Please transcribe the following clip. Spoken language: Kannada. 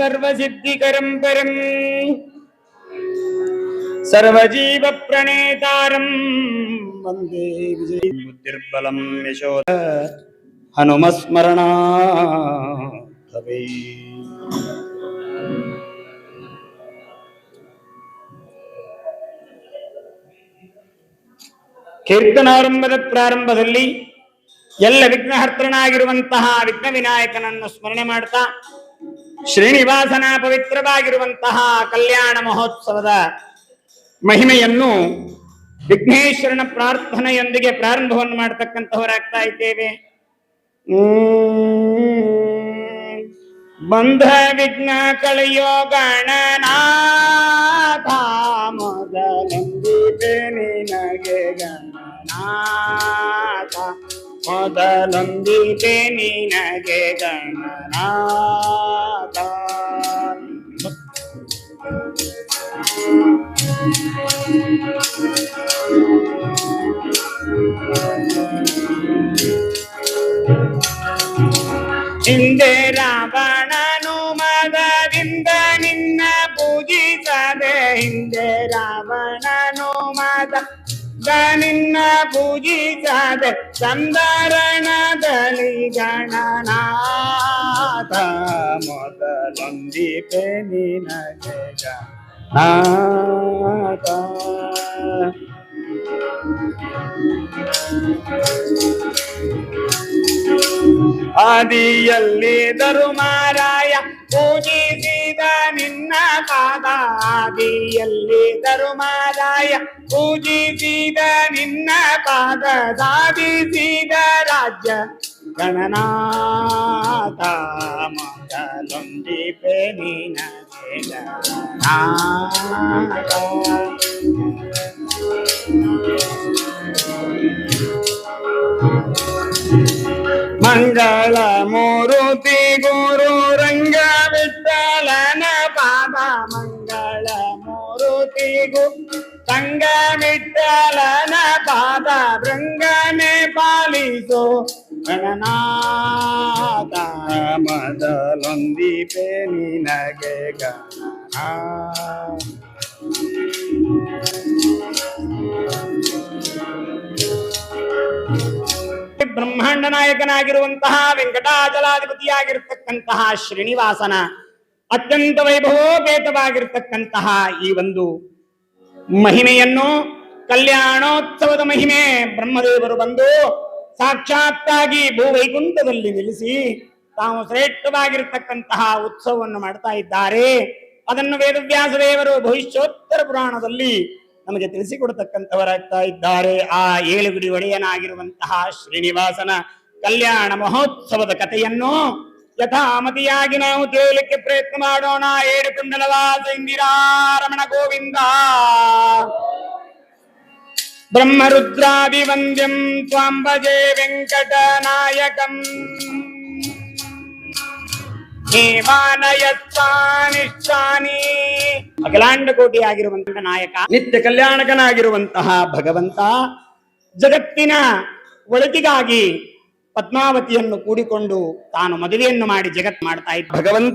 സർവസിദ്ധികരം ಪರಂ. ಸರ್ವೀವ ಪ್ರಣೇತಾರಂ ವಂದೇ ವಿಜಯ. ബുദ്ധിർബലം ಯಶೋಧ. ഹനുമസ്മരണ ಕೀರ್ತನಾರಂಭದ ಪ್ರಾರಂಭದಲ್ಲಿ ಎಲ್ಲ ವಿಘ್ನಹರ್ತನಾಗಿರುವಂತಹ ವಿಘ್ನ ವಿನಾಯಕನನ್ನು ಸ್ಮರಣೆ ಮಾಡ್ತಾ ಶ್ರೀನಿವಾಸನ ಪವಿತ್ರವಾಗಿರುವಂತಹ ಕಲ್ಯಾಣ ಮಹೋತ್ಸವದ ಮಹಿಮೆಯನ್ನು ವಿಘ್ನೇಶ್ವರನ ಪ್ರಾರ್ಥನೆಯೊಂದಿಗೆ ಪ್ರಾರಂಭವನ್ನು ಮಾಡತಕ್ಕಂತಹವರಾಗ್ತಾ ಇದ್ದೇವೆ. ಬಂಧ ವಿಘ್ನ ಕಳೆಯೋ ಗಣನಾಥ ಮೊದಲೊಂದಿದೆ ನಿನಗೆ ಗಣನಾಥ. ಮೊದಲೊಂದಿದೆ ನಿನಗೆ ಗಣನಾಥ. ಹಿಂದೆ ರಾವಣನು ಮದದಿಂದ ನಿನ್ನ ಪೂಜಿಸದೆ ಹಿಂದೆ ರಾವಣ ನಿನ್ನ ಪೂಜಿಸದೆ ಸಂದರಣದಲ್ಲಿ ಗಣನಾಥ. ಮೊದಲೊಂದಿಪೆ ನಿನಗೆ ಗಣನಾಥ. ಆದಿಯಲ್ಲಿ ಧರುಮಾರಾಯ ಪೂಜಿಸಿದ ಆದಿಯಲ್ಲಿ ಧರುಮಾರಾಯ ಪೂಜಿಸಿದ ನಿನ್ನ ಪಾದ ಸಾಧಿಸಿದ ರಾಜ್ಯ ಗಣನಾಥ ಮೊದಲೊಂದಿಪೆ ನಿನಗೆ ಗಣನಾಥ ಮಂಗಳ ಮೂರುತಿ ಗುರು ರಂಗ ವಿಠಲನ ಪಾದ ಮಂಗಳ ಮೂರುತಿ ಗುರು ರಂಗ ವಿಠಲನ ಪಾದ ಬೃಂಗನೆ ಪಾಲಿಸೋ. ಗಣನಾಥ ನಿನಗೆ ಗಣನಾಥ ಬ್ರಹ್ಮಾಂಡ ನಾಯಕನಾಗಿರುವಂತಹ ವೆಂಕಟಾಚಲಾಧಿಪತಿಯಾಗಿರ್ತಕ್ಕಂತಹ ಶ್ರೀನಿವಾಸನ ಅತ್ಯಂತ ವೈಭವೋಪೇತವಾಗಿರ್ತಕ್ಕಂತಹ ಈ ಒಂದು ಮಹಿಮೆಯನ್ನು, ಕಲ್ಯಾಣೋತ್ಸವದ ಮಹಿಮೆ ಬ್ರಹ್ಮದೇವರು ಬಂದು ಸಾಕ್ಷಾತ್ತಾಗಿ ಭೂವೈಕುಂಠದಲ್ಲಿ ನಿಲ್ಲಿಸಿ ತಾವು ಶ್ರೇಷ್ಠವಾಗಿರ್ತಕ್ಕಂತಹ ಉತ್ಸವವನ್ನು ಮಾಡ್ತಾ ಇದ್ದಾರೆ. ಅದನ್ನು ವೇದವ್ಯಾಸ ದೇವರು ಭವಿಷ್ಯೋತ್ತರ ಪುರಾಣದಲ್ಲಿ ನಮಗೆ ತಿಳಿಸಿಕೊಡತಕ್ಕಂಥವರಾಗ್ತಾ ಇದ್ದಾರೆ. ಆ ಏಳುಗುಡಿ ಒಡೆಯನಾಗಿರುವಂತಹ ಶ್ರೀನಿವಾಸನ ಕಲ್ಯಾಣ ಮಹೋತ್ಸವದ ಕಥೆಯನ್ನು ಯಥಾಮತಿಯಾಗಿ ನಾವು ತಿಳಿಯಲಿಕ್ಕೆ ಪ್ರಯತ್ನ ಮಾಡೋಣ. ಏಳು ಕುಂಡಲವಾಸ ಇಂದಿರಾರಮಣ ಗೋವಿಂದ. ಬ್ರಹ್ಮರುದ್ರಾಭಿವಂದ್ಯಂ ತ್ವಾಂಬಜೆ ವೆಂಕಟನಾಯಕಂ. ಅಖಿಲಾಂಡ ಕೋಟಿ ಆಗಿರುವಂತಹ ನಾಯಕ, ನಿತ್ಯ ಕಲ್ಯಾಣಕನಾಗಿರುವಂತಹ ಭಗವಂತ, ಜಗತ್ತಿನ ಒಳಿತಿಗಾಗಿ ಪದ್ಮಾವತಿಯನ್ನು ಕೂಡಿಕೊಂಡು ತಾನು ಮದುವೆಯನ್ನು ಮಾಡಿ ಜಗತ್ ಮಾಡ್ತಾ ಇದ್ದ ಭಗವಂತ